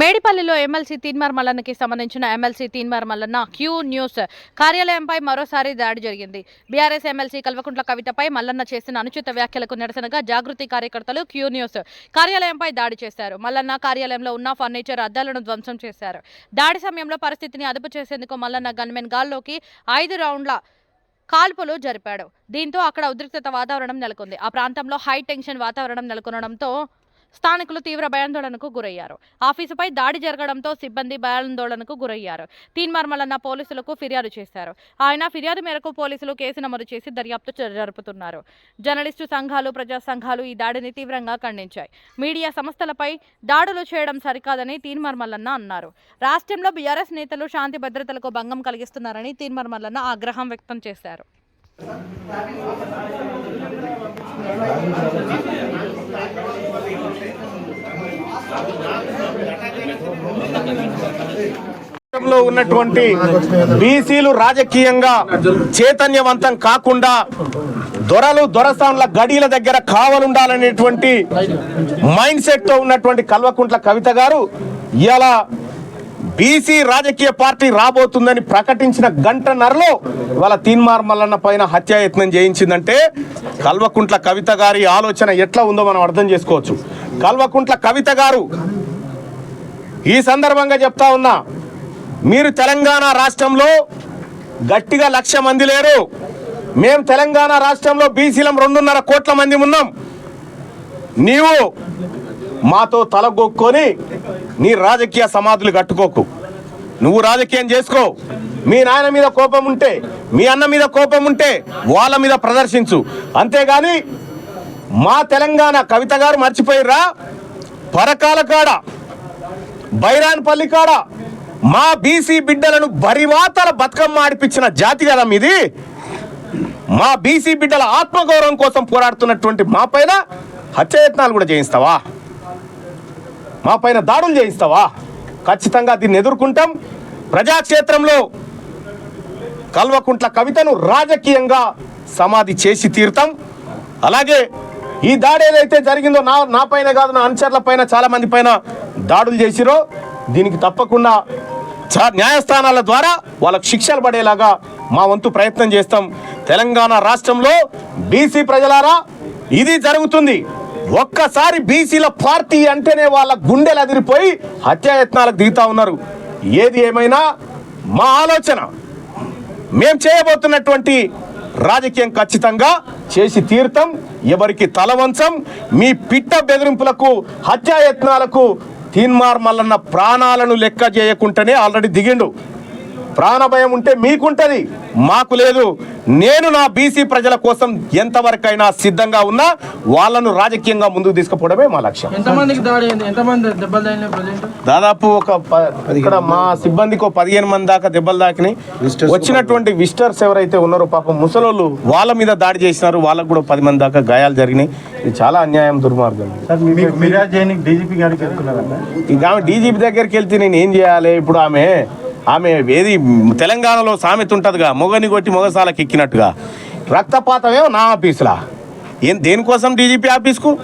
మేడిపల్లిలో MLC Teenmar మల్లన్నకి సంబంధించిన MLC Teenmar Mallanna Q News కార్యాలయంపై మరోసారి దాడి జరిగింది. బీఆర్ఎస్ ఎమ్మెల్సీ కల్వకుంట్ల కవితపై మల్లన్న చేసిన అనుచిత వ్యాఖ్యలకు నిరసనగా జాగృతి కార్యకర్తలు క్యూ న్యూస్ కార్యాలయంపై దాడి చేశారు. మల్లన్న కార్యాలయంలో ఉన్న ఫర్నిచర్ అద్దాలను ధ్వంసం చేశారు. దాడి సమయంలో పరిస్థితిని అదుపు చేసేందుకు మల్లన్న గన్మెన్ గాల్లోకి ఐదు రౌండ్ల కాల్పులు జరిపాడు. దీంతో అక్కడ ఉద్రిక్తత వాతావరణం నెలకొంది. ఆ ప్రాంతంలో హై టెన్షన్ వాతావరణం నెలకొనడంతో స్థానికులు తీవ్ర భయాందోళనకు గురయ్యారు. ఆఫీసుపై దాడి జరగడంతో సిబ్బంది భయాందోళనకు గురయ్యారు. తీన్మార్మలన్న పోలీసులకు ఫిర్యాదు చేశారు. ఆయన ఫిర్యాదు మేరకు పోలీసులు కేసు నమోదు చేసి దర్యాప్తు జరుపుతున్నారు. జర్నలిస్టు సంఘాలు ప్రజా సంఘాలు ఈ దాడిని తీవ్రంగా ఖండించాయి. మీడియా సంస్థలపై దాడులు చేయడం సరికాదని తీన్మార్మల్లన్న అన్నారు. రాష్ట్రంలో బీఆర్ఎస్ నేతలు శాంతి భద్రతలకు భంగం కలిగిస్తున్నారని తీన్మార్మల్లన్న ఆగ్రహం వ్యక్తం చేశారు. లో ఉన్నటువంటి బీసీలు రాజకీయంగా చైతన్యవంతం కాకుండా దొరలు దొరసాన్ల గడీల దగ్గర కావలుండాలనేటువంటి మైండ్ సెట్తో ఉన్నటువంటి కల్వకుంట్ల కవిత గారు ఇలా బీసీ రాజకీయ పార్టీ రాబోతుందని ప్రకటించిన గంటన్నరలో వాళ్ళ తీన్మార్ మల్లన్న పైన హత్యాయత్నం చేయించిందంటే కల్వకుంట్ల కవిత గారి ఆలోచన ఎట్లా ఉందో మనం అర్థం చేసుకోవచ్చు. కల్వకుంట్ల కవిత గారు ఈ సందర్భంగా చెప్తా ఉన్నా మీరు తెలంగాణ రాష్ట్రంలో గట్టిగా లక్ష మంది లేరు. మేము తెలంగాణ రాష్ట్రంలో బీసీలం రెండున్నర కోట్ల మంది ఉన్నాం. నీవు మాతో తలగొక్కొని నీ రాజకీయ సమాధులు కట్టుకోకు. నువ్వు రాజకీయం చేసుకో. మీ నాయన మీద కోపం ఉంటే మీ అన్న మీద కోపం ఉంటే వాళ్ళ మీద ప్రదర్శించు. అంతేగాని మా తెలంగాణ కవిత గారు మర్చిపోయిర్రా. పరకాల కాడ బైరాన్పల్లి కాడ మా బీసీ బిడ్డలను బరివాతల బతుకమ్మ ఆడిపించిన జాతి కదా మీది. మా బీసీ బిడ్డల ఆత్మగౌరవం కోసం పోరాడుతున్నటువంటి మా పైన హత్యయత్నాలు కూడా చేయిస్తావా? మా పైన దాడులు చేయిస్తావా? ఖచ్చితంగా దీన్ని ఎదుర్కొంటాం. ప్రజాక్షేత్రంలో కల్వకుంట్ల కవితను రాజకీయంగా సమాధి చేసి తీరుతాం. అలాగే ఈ దాడి ఏదైతే జరిగిందో నా నా పైన కాదు నా అనుచరుల పైన చాలామంది పైన దాడులు చేసిరో దీనికి తప్పకుండా చా- న్యాయస్థానాల ద్వారా వాళ్ళకు శిక్షలు పడేలాగా మా వంతు ప్రయత్నం చేస్తాం. తెలంగాణ రాష్ట్రంలో బీసీ ప్రజలారా ఇది జరుగుతుంది. ఒక్కసారి బీసీల పార్టీ అంటేనే వాళ్ళ గుండెలు అదిరిపోయి హత్యాయత్నాలకు దిగుతా ఉన్నారు. ఏది ఏమైనా మా ఆలోచన. మేం చేయబోతున్నటువంటి రాజకీయం ఖచ్చితంగా చేసి తీర్థం ఎవరికి తలవంచం మీ పిట్ట బెదిరింపులకు హత్యాయత్నాలకు తీన్మార్ మల్లన్న ప్రాణాలను లెక్క చేయకుండానే ఆల్రెడీ దిగిండు. ప్రాణభయం ఉంటే మీకుంటుంది మాకు లేదు. నేను నా బీసీ ప్రజల కోసం ఎంతవరకైనా సిద్ధంగా ఉన్నా వాళ్ళను రాజకీయంగా ముందుకు తీసుకుపోవడమే మా లక్ష్యం. దాదాపు ఒక ఇక్కడ మా సిబ్బందికి ఒక పదిహేను మంది దాకా దెబ్బలు దాకినాయి వచ్చినటువంటి విజిటర్స్ ఎవరైతే ఉన్నారో పాపం ముసలోళ్ళు వాళ్ళ మీద దాడి చేసినారు. వాళ్ళకు కూడా పది మంది దాకా గాయాలు జరిగినాయి. ఇది చాలా అన్యాయం దుర్మార్గం. ఇక ఆమె డీజీపీ దగ్గరికి వెళ్తే నేను ఏం చేయాలి? ఇప్పుడు ఆమె ఆమె ఏది తెలంగాణలో సామెత ఉంటుందిగా మొగని కొట్టి మొగసాలకు ఎక్కినట్టుగా. రక్తపాతమే నా ఆఫీసులా? ఏం దేనికోసం డీజీపీ ఆఫీస్కు?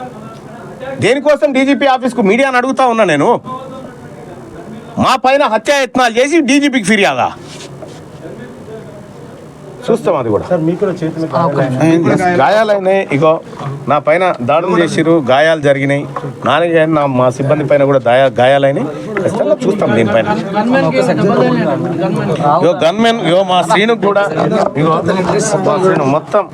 దేనికోసం డీజీపీ ఆఫీస్కు మీడియాని అడుగుతా ఉన్నా నేను? మా పైన హత్యాయత్నాలు చేసి డీజీపీకి ఫిర్యాదా? చూస్తాం అది కూడా. గాయాలైనాయి. ఇగో నా పైన దాడులు చేసిరు గాయాలు జరిగినాయి. నాన్నగారు నా మా సిబ్బంది పైన కూడా దాయా గాయాలైనాయి. ఖచ్చితంగా చూస్తాం దీనిపైన ఇగో గన్మెన్ ఇగో మా శ్రీను కూడా ఇగో మా శ్రీను మొత్తం.